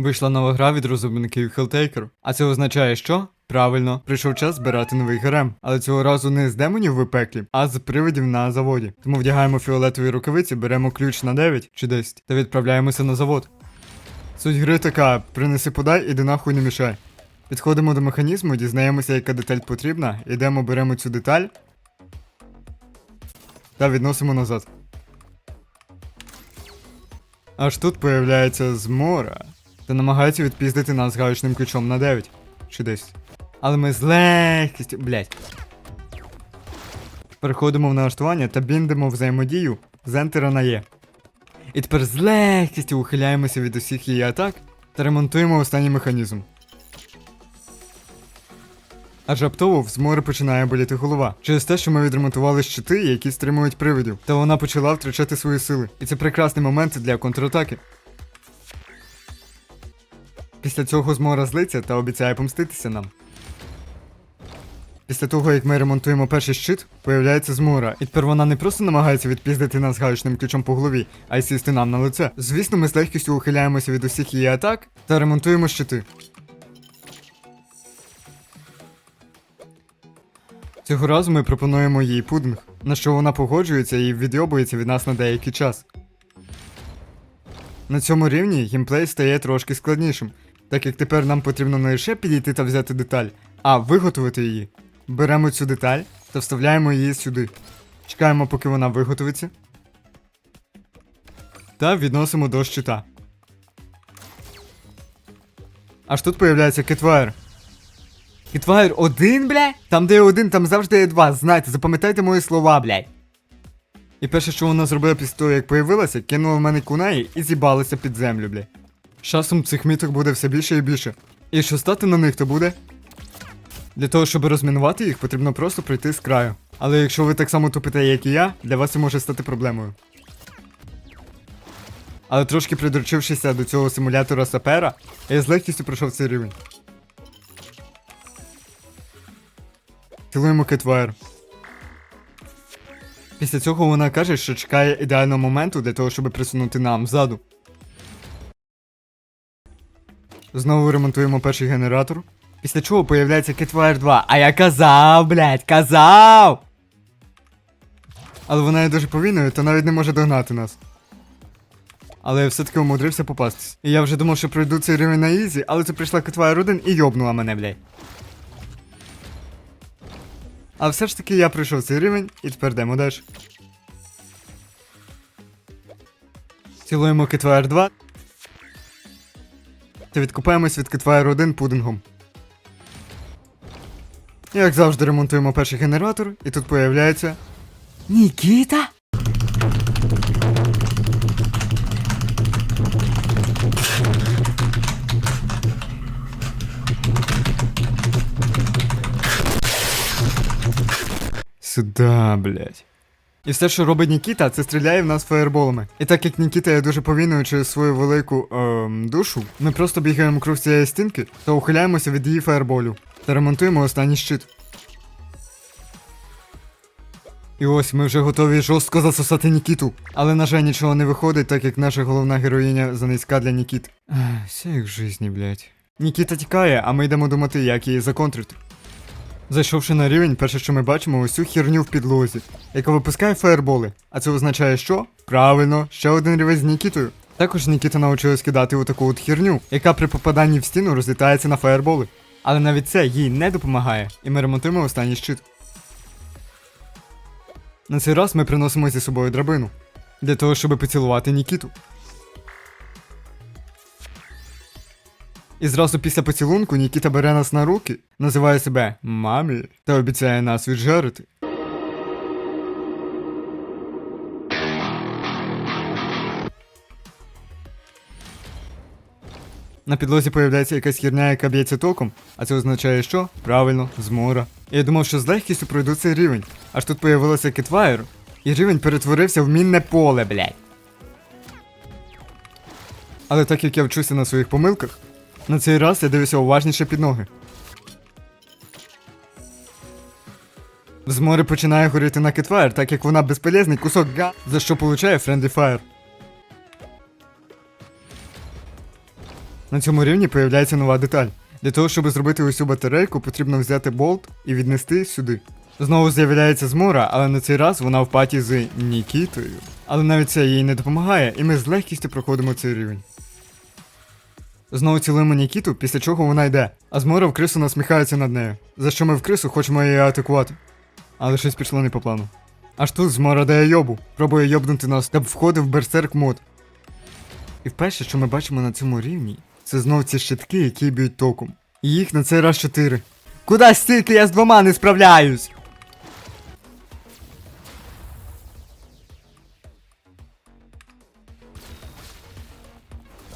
Вийшла нова гра від розробників Helltaker. А це означає, що? Правильно, прийшов час збирати новий гарем. Але цього разу не з демонів в пеклі, а з привидів на заводі. Тому вдягаємо фіолетові рукавиці, беремо ключ на 9 чи 10 та відправляємося на завод. Суть гри така: принеси подай, іди нахуй не мішай. Підходимо до механізму, дізнаємося, яка деталь потрібна, йдемо, беремо цю деталь та відносимо назад. Аж тут появляється змора та намагається відпіздити нас гаючним ключом на 9 чи 10. Але ми з легкістю. блять. Переходимо в налаштування та біндимо взаємодію з Ентера на Є. І тепер з легкістю ухиляємося від усіх її атак та ремонтуємо останній механізм. Аж раптово в змори починає боліти голова через те, що ми відремонтували щити, які стримують привидів, та вона почала втрачати свої сили. І це прекрасний момент для контратаки. Після цього змора злиться та обіцяє помститися нам. Після того, як ми ремонтуємо перший щит, появляється змора, і тепер вона не просто намагається відпіздити нас гаючним ключом по голові, а й сісти нам на лице. Звісно, ми з легкістю ухиляємося від усіх її атак та ремонтуємо щити. Цього разу ми пропонуємо їй пудинг, на що вона погоджується і відйобується від нас на деякий час. На цьому рівні геймплей стає трошки складнішим, так як тепер нам потрібно не лише підійти та взяти деталь, а виготовити її. Беремо цю деталь та вставляємо її сюди. Чекаємо, поки вона виготовиться. Та відносимо до щита. Аж тут появляється кетвайр. Кетвайр один, бля? Там, де є один, там завжди є два. Знайте, запам'ятайте мої слова, блядь. І перше, що вона зробила після того, як появилася, кинула в мене кунаї і з'їбалася під землю, бля. Часом цих міток буде все більше і більше. І якщо стати на них, то буде. Для того, щоб розмінувати їх, потрібно просто пройти з краю. Але якщо ви так само тупите, як і я, для вас це може стати проблемою. Але трошки придурчившися до цього симулятора сапера, я з легкістю пройшов цей рівень. Цілуємо Кетвайр. Після цього вона каже, що чекає ідеального моменту для того, щоб присунути нам ззаду. Знову ремонтуємо перший генератор. Після чого появляється Кетвайр 2. А я казав, блядь, казав! Але вона є дуже повільною, то навіть не може догнати нас. Але я все-таки умудрився попастись. І я вже думав, що пройду цей рівень на ізі, але це прийшла Кетвайр 1 і йобнула мене, блядь. А все ж таки я пройшов цей рівень і тепер йдемо далі. Цілуємо Кетвайр 2. Та відкупаємось від Кетвайр 1 пудингом. Як завжди ремонтуємо перший генератор, і тут появляється. Нікіта? Сюда, блядь. І все, що робить Нікіта, це стріляє в нас фаєрболами. І так як Нікіта є дуже повільною через свою велику ем, душу, ми просто бігаємо круг цієї стінки та ухиляємося від її фаєрболів та ремонтуємо останній щит. І ось ми вже готові жорстко засосати Нікіту. Але, на жаль, нічого не виходить, так як наша головна героїня занизька для Нікіт. Ах, Все як в житті, блядь. Нікіта тікає, а ми йдемо думати, як її законтрити. Зайшовши на рівень, перше, що ми бачимо, цю херню в підлозі, яка випускає фаєрболи. А це означає, що? Правильно, ще один рівень з Нікітою. Також Нікіта навчилась кидати отаку от херню, яка при попаданні в стіну розлітається на фаєрболи. Але навіть це їй не допомагає, і ми ремонтуємо останній щит. На цей раз ми приносимо зі собою драбину для того, щоб поцілувати Нікіту. І зразу після поцілунку Нікіта бере нас на руки, називає себе мамі та обіцяє нас віджарити. На підлозі появляється якась херня, яка б'ється током, а це означає, що? Правильно, змора. І я думав, що з легкістю пройду цей рівень. Аж тут появилося кетвайр, і рівень перетворився в мінне поле, блядь. Але так як я вчуся на своїх помилках, на цей раз я дивлюся уважніше під ноги. В змори починає горіти на кетфайр, так як вона безполезний кусок га, за що получає Friendly Fire. На цьому рівні появляється нова деталь. Для того, щоб зробити усю батарейку, потрібно взяти болт і віднести сюди. Знову з'являється змора, але на цей раз вона в паті з Нікітою. Але навіть це їй не допомагає, і ми з легкістю проходимо цей рівень. Знову цілуємо Нікіту, після чого вона йде, а змора крису насміхається над нею, за що ми в крису хочемо її атакувати. Але щось пішло не по плану. Аж тут змора дає йобу, пробує йобнути нас, та входив в берсерк мод. І вперше, що ми бачимо на цьому рівні, це знов ці щитки, які б'ють током. І їх на цей раз чотири. Куда стільки я з двома не справляюсь?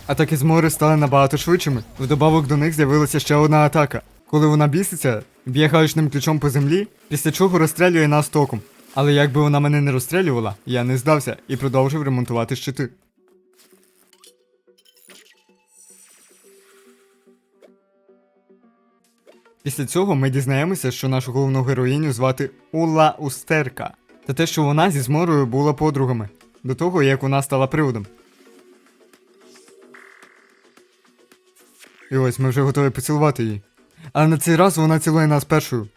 Атаки з моря стали набагато швидшими. Вдобавок до них з'явилася ще одна атака. Коли вона біситься, б'є гаючним ключом по землі, після чого розстрілює нас током. Але якби вона мене не розстрілювала, я не здався і продовжив ремонтувати щити. Після цього ми дізнаємося, що нашу головну героїню звати Ула Устерка, та те, що вона зі зморою була подругами, до того як вона стала приводом. І ось ми вже готові поцілувати її. Але на цей раз вона цілує нас першою.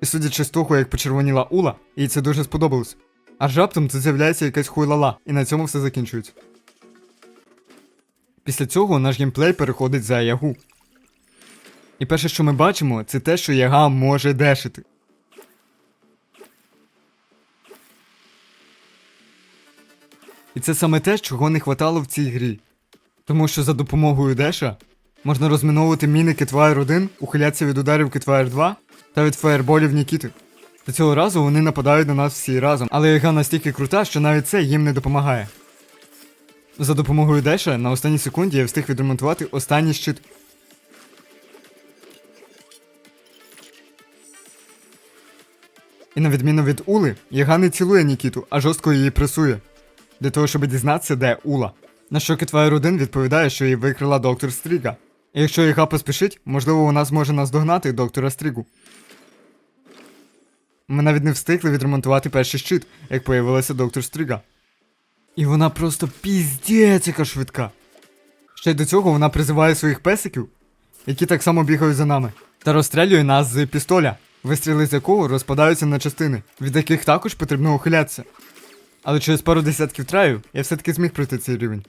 І судячи з того, як почервоніла Ула, їй це дуже сподобалось. Аж раптом тут з'являється якась хуйлала, і на цьому все закінчується. Після цього наш геймплей переходить за ягу. І перше, що ми бачимо, це те, що яга може дешити. І це саме те, чого не хватало в цій грі. Тому що за допомогою Деша можна розміновувати міни Kitfire 1, ухилятися від ударів Kitfire 2 та від фаєрболів Нікіти. Та цього разу вони нападають на нас всі разом, але яга настільки крута, що навіть це їм не допомагає. За допомогою Деша на останній секунді я встиг відремонтувати останній щит. І на відміну від Ули, Яга не цілує Нікіту, а жорстко її пресує. Для того, щоб дізнатися, де Ула. На що Kitfire 1 відповідає, що її викрила доктор Стріга. І якщо Яга поспішить, можливо, вона зможе наздогнати доктора Стрігу. Ми навіть не встигли відремонтувати перший щит, як появилася доктор Стріга. І вона просто піздець яка швидка. Ще й до цього вона призиває своїх песиків, які так само бігають за нами, та розстрілює нас з пістоля, вистріли з якого розпадаються на частини, від яких також потрібно ухилятися. Але через пару десятків траїв я все-таки зміг пройти цей рівень.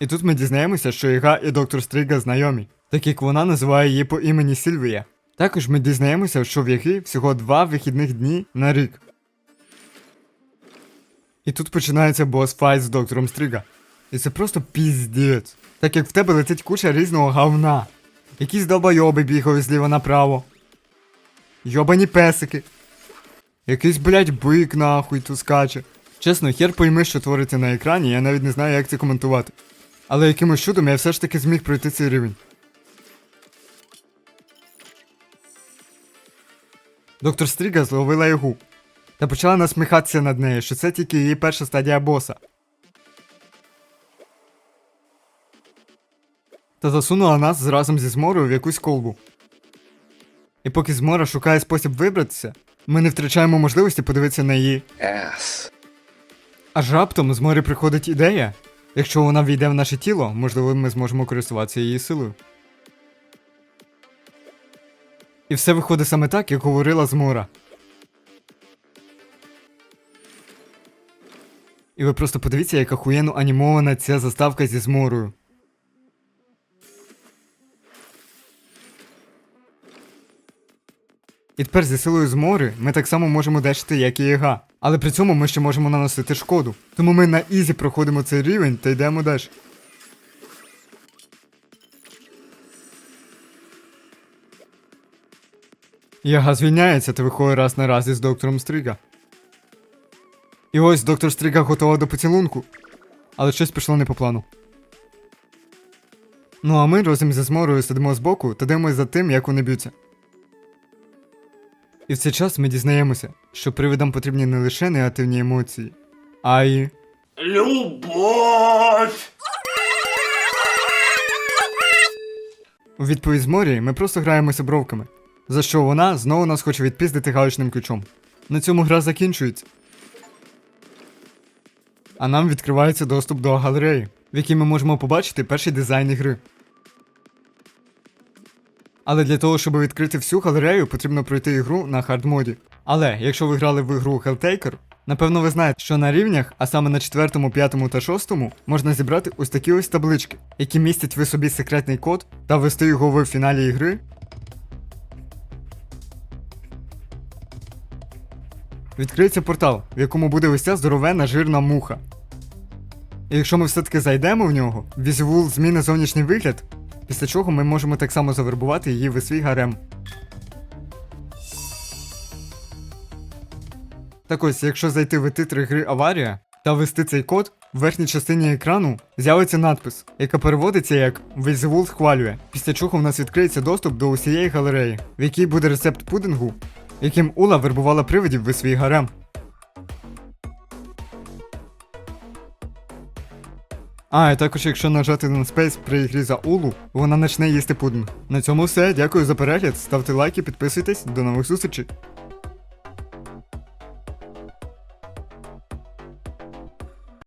І тут ми дізнаємося, що Іга і доктор Стріга знайомі, так як вона називає її по імені Сільвія. Також ми дізнаємося, що в Яги всього два вихідних дні на рік. І тут починається босс-файт з доктором Стріга. І це просто піздець. Так як в тебе летить куча різного говна. Якісь долбойоби бігають зліва направо. Йобані песики. Якийсь, блядь, бик нахуй тут скаче. Чесно, хер пойми, що твориться на екрані, я навіть не знаю, як це коментувати. Але якимось чудом я все ж таки зміг пройти цей рівень. Доктор Стріга зловила його та почала насміхатися над нею, що це тільки її перша стадія боса. Та засунула нас разом зі зморою в якусь колбу. І поки змора шукає спосіб вибратися, ми не втрачаємо можливості подивитися на її. ass. Аж раптом з моря приходить ідея. Якщо вона війде в наше тіло, можливо, ми зможемо користуватися її силою. І все виходить саме так, як говорила змора. І ви просто подивіться, як охуєнно анімована ця заставка зі зморою. І тепер зі силою змори ми так само можемо дешити, як і яга. Але при цьому ми ще можемо наносити шкоду. Тому ми на ізі проходимо цей рівень та йдемо деш. Яга звільняється та виходить раз на раз із доктором Стріга. І ось доктор Стріга готова до поцілунку. Але щось пішло не по плану. Ну а ми разом зі зморою сидимо збоку та дивимося за тим, як вони б'ються. І в цей час ми дізнаємося, що привидам потрібні не лише негативні емоції, а й. Любовь! У відповідь з морі ми просто граємося бровками, за що вона знову нас хоче відпіздити галочним ключом. На цьому гра закінчується. а нам відкривається доступ до галереї, в якій ми можемо побачити перший дизайн ігри. Але для того, щоб відкрити всю галерею, потрібно пройти ігру на хардмоді. Але якщо ви грали в ігру Helltaker, напевно ви знаєте, що на рівнях, а саме на 4, 5 та 6, можна зібрати ось такі ось таблички, які містять в собі секретний код та ввести його в фіналі ігри. Відкриється портал, в якому буде ось ця здоровенна жирна муха. І якщо ми все-таки зайдемо в нього, Візівул зміни зовнішній вигляд, після чого ми можемо так само завербувати її в свій гарем. Так ось, якщо зайти в титри гри Аварія та ввести цей код, в верхній частині екрану з'явиться надпис, яка переводиться як Вельзевул схвалює, після чого в нас відкриється доступ до усієї галереї, в якій буде рецепт пудингу, яким Ула вербувала привидів в свій гарем. А, і також якщо нажати на Space при грі за Улу, вона почне їсти пудинг. На цьому все, дякую за перегляд, ставте лайки, підписуйтесь, до нових зустрічей.